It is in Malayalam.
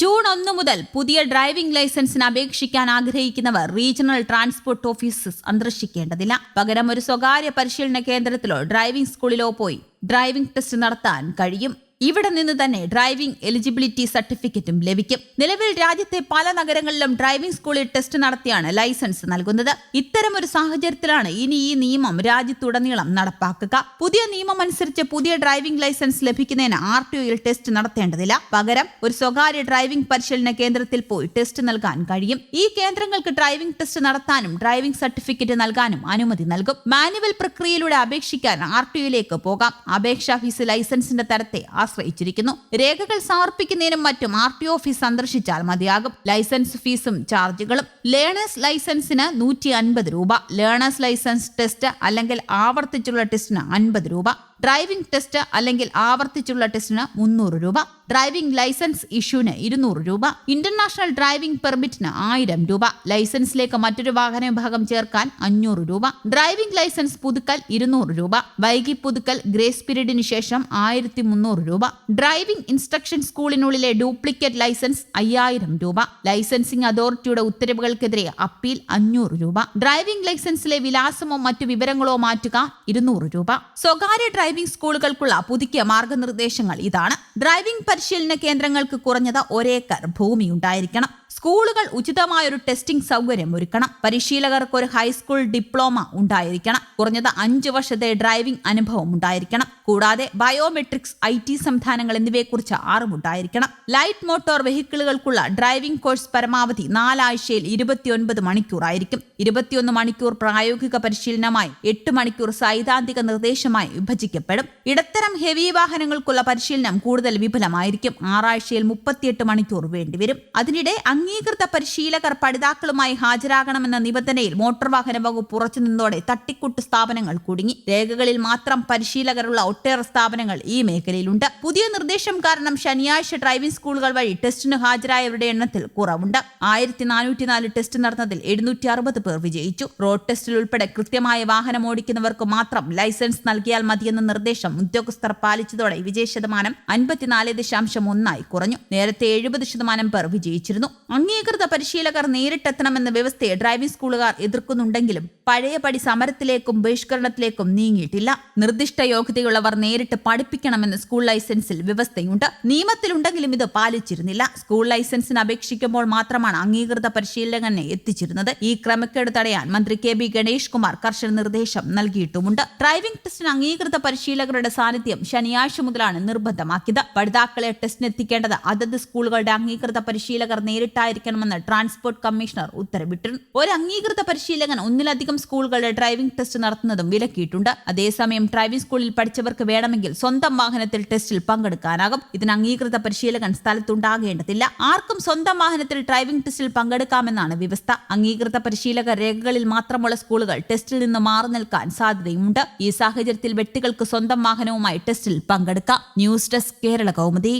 ജൂൺ ഒന്ന് മുതൽ പുതിയ ഡ്രൈവിംഗ് ലൈസൻസിന് അപേക്ഷിക്കാൻ ആഗ്രഹിക്കുന്നവർ റീജിയണൽ ട്രാൻസ്പോർട്ട് ഓഫീസ് സന്ദർശിക്കേണ്ടതില്ല. പകരം ഒരു സ്വകാര്യ പരിശീലന കേന്ദ്രത്തിലോ ഡ്രൈവിംഗ് സ്കൂളിലോ പോയി ഡ്രൈവിംഗ് ടെസ്റ്റ് നടത്താൻ കഴിയും. ഇവിടെ നിന്ന് തന്നെ ഡ്രൈവിംഗ് എലിജിബിലിറ്റി സർട്ടിഫിക്കറ്റും ലഭിക്കും. നിലവിൽ രാജ്യത്തെ പല നഗരങ്ങളിലും ഡ്രൈവിംഗ് സ്കൂളിൽ ടെസ്റ്റ് നടത്തിയാണ് ലൈസൻസ് നൽകുന്നത്. ഇത്തരമൊരു സാഹചര്യത്തിലാണ് ഇനി ഈ നിയമം രാജ്യത്തുടനീളം നടപ്പാക്കുക. പുതിയ നിയമം അനുസരിച്ച് പുതിയ ഡ്രൈവിംഗ് ലൈസൻസ് ലഭിക്കുന്നതിന് ആർ ടി ഒയിൽ ടെസ്റ്റ് നടത്തേണ്ടതില്ല. പകരം ഒരു സ്വകാര്യ ഡ്രൈവിംഗ് പരിശീലന കേന്ദ്രത്തിൽ പോയി ടെസ്റ്റ് നൽകാൻ കഴിയും. ഈ കേന്ദ്രങ്ങൾക്ക് ഡ്രൈവിംഗ് ടെസ്റ്റ് നടത്താനും ഡ്രൈവിംഗ് സർട്ടിഫിക്കറ്റ് നൽകാനും അനുമതി നൽകും. മാനുവൽ പ്രക്രിയയിലൂടെ അപേക്ഷിക്കാൻ ആർ ടി ഒയിലേക്ക് പോകാം. അപേക്ഷാ ഫീസ് ലൈസൻസിന്റെ തരത്തെ ആശ്രയിച്ചിരിക്കുന്നു. രേഖകൾ സമർപ്പിക്കുന്നതിനും മറ്റും ആർ ടി ഓഫീസ് സന്ദർശിച്ചാൽ മതിയാകും. ലൈസൻസ് ഫീസും ചാർജുകളും. ലേണേഴ്സ് ലൈസൻസിന് നൂറ്റി അൻപത് രൂപ. ലേണേഴ്സ് ലൈസൻസ് ടെസ്റ്റ് അല്ലെങ്കിൽ ആവർത്തിച്ചുള്ള ടെസ്റ്റിന് അൻപത് രൂപ. ഡ്രൈവിംഗ് ടെസ്റ്റ് അല്ലെങ്കിൽ ആവർത്തിച്ചുള്ള ടെസ്റ്റിന് മുന്നൂറ് രൂപ. ഡ്രൈവിംഗ് ലൈസൻസ് ഇഷ്യൂവിന് ഇരുന്നൂറ് രൂപ. ഇന്റർനാഷണൽ ഡ്രൈവിംഗ് പെർമിറ്റിന് ആയിരം രൂപ. ലൈസൻസിലേക്ക് മറ്റൊരു വാഹന വിഭാഗം ചേർക്കാൻ അഞ്ഞൂറ് രൂപ. ഡ്രൈവിംഗ് ലൈസൻസ് പുതുക്കൽ ഇരുന്നൂറ് രൂപ. വൈകി പുതുക്കൽ ഗ്രേസ് പീരീഡിന് ശേഷം ആയിരത്തി മുന്നൂറ് രൂപ. ഡ്രൈവിംഗ് ഇൻസ്ട്രക്ഷൻ സ്കൂളിനുള്ളിലെ ഡ്യൂപ്ലിക്കേറ്റ് ലൈസൻസ് അയ്യായിരം രൂപ. ലൈസൻസിംഗ് അതോറിറ്റിയുടെ ഉത്തരവുകൾക്കെതിരെ അപ്പീൽ അഞ്ഞൂറ് രൂപ. ഡ്രൈവിംഗ് ലൈസൻസിലെ വിലാസമോ മറ്റു വിവരങ്ങളോ മാറ്റുക ഇരുന്നൂറ് രൂപ. സ്വകാര്യ ഡ്രൈവിംഗ് സ്കൂളുകൾക്കുള്ള പുതുക്കിയ മാർഗനിർദ്ദേശങ്ങൾ ഇതാണ്. ഡ്രൈവിംഗ് പരിശീലന കേന്ദ്രങ്ങൾക്ക് കുറഞ്ഞത് ഒരേക്കർ ഭൂമി ഉണ്ടായിരിക്കണം. സ്കൂളുകൾ ഉചിതമായൊരു ടെസ്റ്റിംഗ് സൗകര്യം ഒരുക്കണം. പരിശീലകർക്ക് ഒരു ഹൈസ്കൂൾ ഡിപ്ലോമ ഉണ്ടായിരിക്കണം. കുറഞ്ഞത് അഞ്ച് വർഷത്തെ ഡ്രൈവിംഗ് അനുഭവം ഉണ്ടായിരിക്കണം. കൂടാതെ ബയോമെട്രിക്സ് ഐ ടി സംവിധാനങ്ങൾ എന്നിവയെക്കുറിച്ച് അറിവുണ്ടായിരിക്കണം ലൈറ്റ് മോട്ടോർ വെഹിക്കിളുകൾക്കുള്ള ഡ്രൈവിംഗ് കോഴ്സ് പരമാവധി നാലാഴ്ചയിൽ ഇരുപത്തിയൊൻപത് മണിക്കൂറായിരിക്കും ഇരുപത്തിയൊന്ന് മണിക്കൂർ പ്രായോഗിക പരിശീലനമായി എട്ട് മണിക്കൂർ സൈദ്ധാന്തിക നിർദ്ദേശമായി വിഭജിക്കപ്പെടും. ഇടത്തരം ഹെവി വാഹനങ്ങൾക്കുള്ള പരിശീലനം കൂടുതൽ വിപുലമായിരിക്കും. ആറാഴ്ചയിൽ മുപ്പത്തിയെട്ട് മണിക്കൂർ വേണ്ടിവരും. അതിനിടെ അംഗീകൃത പരിശീലകർ പഠിതാക്കളുമായി ഹാജരാകണമെന്ന നിബന്ധനയിൽ മോട്ടോർ വാഹന വകുപ്പ് ഉറച്ചു നിന്നതോടെ തട്ടിക്കൂട്ട് സ്ഥാപനങ്ങൾ കുടുങ്ങി. രേഖകളിൽ മാത്രം പരിശീലകരുള്ള ഒട്ടേറെ സ്ഥാപനങ്ങൾ ഈ മേഖലയിലുണ്ട്. പുതിയ നിർദ്ദേശം കാരണം ശനിയാഴ്ച ഡ്രൈവിംഗ് സ്കൂളുകൾ വഴി ടെസ്റ്റിന് ഹാജരായവരുടെ എണ്ണത്തിൽ കുറവുണ്ട്. ആയിരത്തി നാനൂറ്റിനാല് ടെസ്റ്റ് നടന്നതിൽ എഴുന്നൂറ്റി അറുപത് പേർ വിജയിച്ചു. റോഡ് ടെസ്റ്റിൽ ഉൾപ്പെടെ കൃത്യമായ വാഹനം ഓടിക്കുന്നവർക്ക് മാത്രം ലൈസൻസ് നൽകിയാൽ മതിയെന്ന നിർദ്ദേശം ഉദ്യോഗസ്ഥർ പാലിച്ചതോടെ വിജയ ശതമാനം അൻപത്തിനാല് ദശാംശം ഒന്നായി കുറഞ്ഞു. നേരത്തെ എഴുപത് ശതമാനം പേർ വിജയിച്ചിരുന്നു. അംഗീകൃത പരിശീലകർ നേരിട്ടെത്തണമെന്ന വ്യവസ്ഥയെ ഡ്രൈവിംഗ് സ്കൂളുകാർ എതിർക്കുന്നുണ്ടെങ്കിലും പഴയപടി സമരത്തിലേക്കും ബഹിഷ്കരണത്തിലേക്കും നീങ്ങിയിട്ടില്ല. നിർദ്ദിഷ്ട യോഗ്യതയുള്ളവർ നേരിട്ട് പഠിപ്പിക്കണമെന്ന് സ്കൂൾ ലൈസൻസിൽ വ്യവസ്ഥയുണ്ട്. നിയമത്തിലുണ്ടെങ്കിലും ഇത് പാലിച്ചിരുന്നില്ല. സ്കൂൾ ലൈസൻസിന് അപേക്ഷിക്കുമ്പോൾ മാത്രമാണ് അംഗീകൃത പരിശീലകനെ എത്തിച്ചിരുന്നത്. ഈ ക്രമക്കേട് തടയാൻ മന്ത്രി കെ ബി ഗണേഷ് കുമാർ കർശന നിർദ്ദേശം നൽകിയിട്ടുമുണ്ട്. ഡ്രൈവിംഗ് ടെസ്റ്റിന് അംഗീകൃത പരിശീലകരുടെ സാന്നിധ്യം ശനിയാഴ്ച മുതലാണ് നിർബന്ധമാക്കിയത്. പഠിതാക്കളെ ടെസ്റ്റിനെത്തിക്കേണ്ടത് അതത് സ്കൂളുകളുടെ അംഗീകൃത പരിശീലകർ നേരിട്ടായിരിക്കണമെന്ന് ട്രാൻസ്പോർട്ട് കമ്മീഷണർ ഉത്തരവിട്ടു. ഒരു അംഗീകൃത പരിശീലകൻ ഒന്നിലധികം സ്കൂളുകളുടെ ഡ്രൈവിംഗ് ടെസ്റ്റ് നടത്തുന്നതും വിലക്കിയിട്ടുണ്ട്. അതേസമയം ഡ്രൈവിംഗ് സ്കൂളിൽ പഠിച്ചവർക്ക് വേണമെങ്കിൽ സ്വന്തം വാഹനത്തിൽ ടെസ്റ്റിൽ പങ്കെടുക്കാനാകും. ഇതിന് അംഗീകൃത പരിശീലകൻ സ്ഥലത്തുണ്ടാകേണ്ടതില്ല. ആർക്കും സ്വന്തം വാഹനത്തിൽ ഡ്രൈവിംഗ് ടെസ്റ്റിൽ പങ്കെടുക്കാമെന്നാണ് വ്യവസ്ഥ. അംഗീകൃത പരിശീലക രേഖകളിൽ മാത്രമുള്ള സ്കൂളുകൾ ടെസ്റ്റിൽ നിന്ന് മാറി നിൽക്കാൻ സാധ്യതയുമുണ്ട്. ഈ സാഹചര്യത്തിൽ വ്യക്തികൾക്ക് സ്വന്തം വാഹനവുമായി ടെസ്റ്റിൽ പങ്കെടുക്കാം. News desk Kerala Kaumudi.